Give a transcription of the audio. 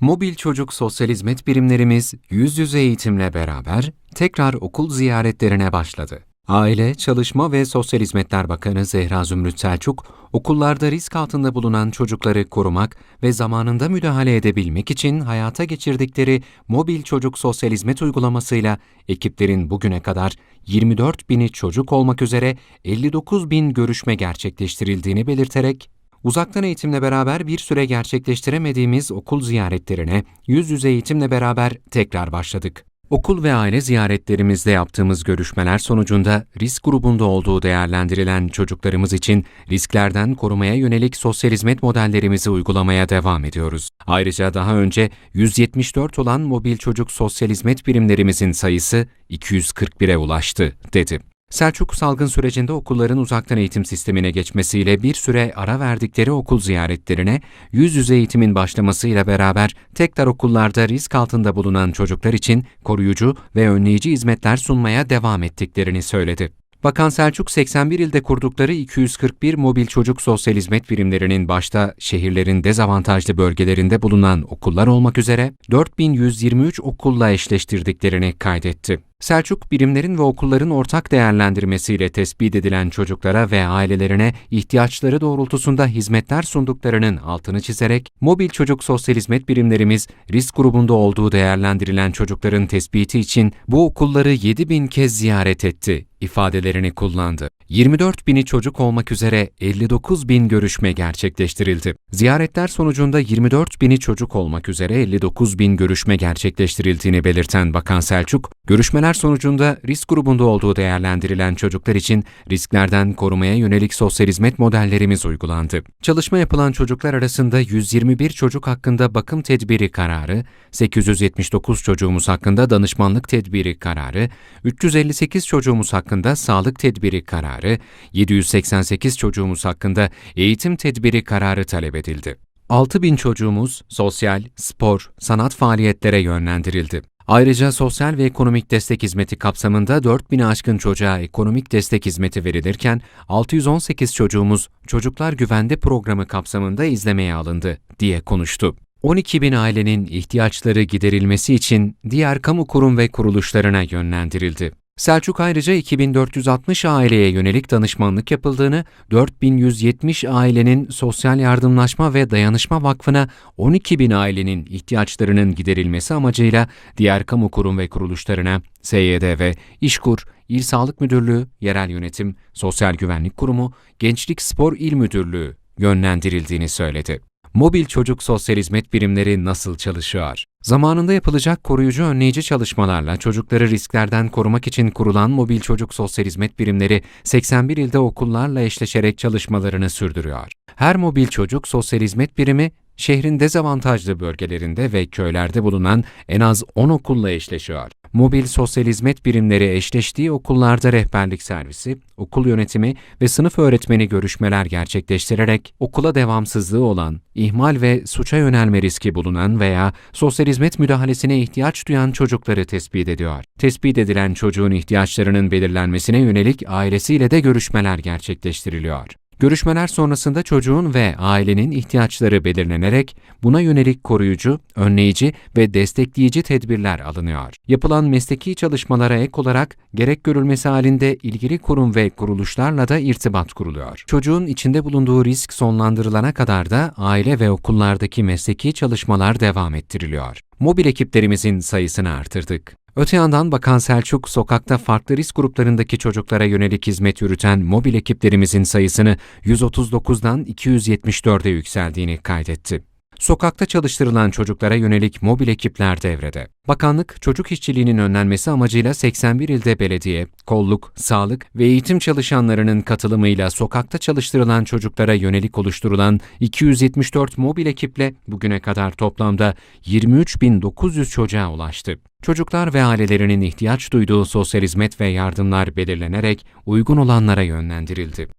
Mobil çocuk sosyal hizmet birimlerimiz yüz yüze eğitimle beraber tekrar okul ziyaretlerine başladı. Aile, Çalışma ve Sosyal Hizmetler Bakanı Zehra Zümrüt Selçuk, okullarda risk altında bulunan çocukları korumak ve zamanında müdahale edebilmek için hayata geçirdikleri mobil çocuk sosyal hizmet uygulamasıyla ekiplerin bugüne kadar 24 bini çocuk olmak üzere 59 bin görüşme gerçekleştirildiğini belirterek, Uzaktan eğitimle beraber bir süre gerçekleştiremediğimiz okul ziyaretlerine yüz yüze eğitimle beraber tekrar başladık. Okul ve aile ziyaretlerimizde yaptığımız görüşmeler sonucunda risk grubunda olduğu değerlendirilen çocuklarımız için risklerden korumaya yönelik sosyal hizmet modellerimizi uygulamaya devam ediyoruz. Ayrıca daha önce 174 olan mobil çocuk sosyal hizmet birimlerimizin sayısı 241'e ulaştı, dedi. Selçuk salgın sürecinde okulların uzaktan eğitim sistemine geçmesiyle bir süre ara verdikleri okul ziyaretlerine yüz yüze eğitimin başlamasıyla beraber tekrar okullarda risk altında bulunan çocuklar için koruyucu ve önleyici hizmetler sunmaya devam ettiklerini söyledi. Bakan Selçuk 81 ilde kurdukları 241 mobil çocuk sosyal hizmet birimlerinin başta şehirlerin dezavantajlı bölgelerinde bulunan okullar olmak üzere 4123 okulla eşleştirdiklerini kaydetti. Selçuk, birimlerin ve okulların ortak değerlendirmesiyle tespit edilen çocuklara ve ailelerine ihtiyaçları doğrultusunda hizmetler sunduklarının altını çizerek, mobil çocuk sosyal hizmet birimlerimiz risk grubunda olduğu değerlendirilen çocukların tespiti için bu okulları 7 bin kez ziyaret etti ifadelerini kullandı. 24 bini çocuk olmak üzere 59 bin görüşme gerçekleştirildi. Ziyaretler sonucunda 24 bini çocuk olmak üzere 59 bin görüşme gerçekleştirildiğini belirten Bakan Selçuk, görüşmeler sonucunda risk grubunda olduğu değerlendirilen çocuklar için risklerden korumaya yönelik sosyal hizmet modellerimiz uygulandı. Çalışma yapılan çocuklar arasında 121 çocuk hakkında bakım tedbiri kararı, 879 çocuğumuz hakkında danışmanlık tedbiri kararı, 358 çocuğumuz hakkında sağlık tedbiri kararı, 788 çocuğumuz hakkında eğitim tedbiri kararı talep edildi. 6 bin çocuğumuz sosyal, spor, sanat faaliyetlere yönlendirildi. Ayrıca sosyal ve ekonomik destek hizmeti kapsamında 4000'i aşkın çocuğa ekonomik destek hizmeti verilirken 618 çocuğumuz Çocuklar Güvende programı kapsamında izlemeye alındı diye konuştu. 12 bin ailenin ihtiyaçları giderilmesi için diğer kamu kurum ve kuruluşlarına yönlendirildi. Selçuk ayrıca 2460 aileye yönelik danışmanlık yapıldığını, 4170 ailenin Sosyal Yardımlaşma ve Dayanışma Vakfı'na 12 bin ailenin ihtiyaçlarının giderilmesi amacıyla diğer kamu kurum ve kuruluşlarına SYDV, İşkur, İl Sağlık Müdürlüğü, Yerel Yönetim, Sosyal Güvenlik Kurumu, Gençlik Spor İl Müdürlüğü yönlendirildiğini söyledi. Mobil çocuk sosyal hizmet birimleri nasıl çalışıyor? Zamanında yapılacak koruyucu önleyici çalışmalarla çocukları risklerden korumak için kurulan mobil çocuk sosyal hizmet birimleri 81 ilde okullarla eşleşerek çalışmalarını sürdürüyor. Her mobil çocuk sosyal hizmet birimi şehrin dezavantajlı bölgelerinde ve köylerde bulunan en az 10 okulla eşleşiyor. Mobil sosyal hizmet birimleri eşleştiği okullarda rehberlik servisi, okul yönetimi ve sınıf öğretmeni görüşmeler gerçekleştirerek okula devamsızlığı olan, ihmal ve suça yönelme riski bulunan veya sosyal hizmet müdahalesine ihtiyaç duyan çocukları tespit ediyor. Tespit edilen çocuğun ihtiyaçlarının belirlenmesine yönelik ailesiyle de görüşmeler gerçekleştiriliyor. Görüşmeler sonrasında çocuğun ve ailenin ihtiyaçları belirlenerek buna yönelik koruyucu, önleyici ve destekleyici tedbirler alınıyor. Yapılan mesleki çalışmalara ek olarak gerek görülmesi halinde ilgili kurum ve kuruluşlarla da irtibat kuruluyor. Çocuğun içinde bulunduğu risk sonlandırılana kadar da aile ve okullardaki mesleki çalışmalar devam ettiriliyor. Mobil ekiplerimizin sayısını artırdık. Öte yandan Bakan Selçuk, sokakta farklı risk gruplarındaki çocuklara yönelik hizmet yürüten mobil ekiplerimizin sayısını 139'dan 274'e yükseldiğini kaydetti. Sokakta çalıştırılan çocuklara yönelik mobil ekipler devrede. Bakanlık, çocuk işçiliğinin önlenmesi amacıyla 81 ilde belediye, kolluk, sağlık ve eğitim çalışanlarının katılımıyla sokakta çalıştırılan çocuklara yönelik oluşturulan 274 mobil ekiple bugüne kadar toplamda 23.900 çocuğa ulaştı. Çocuklar ve ailelerinin ihtiyaç duyduğu sosyal hizmet ve yardımlar belirlenerek uygun olanlara yönlendirildi.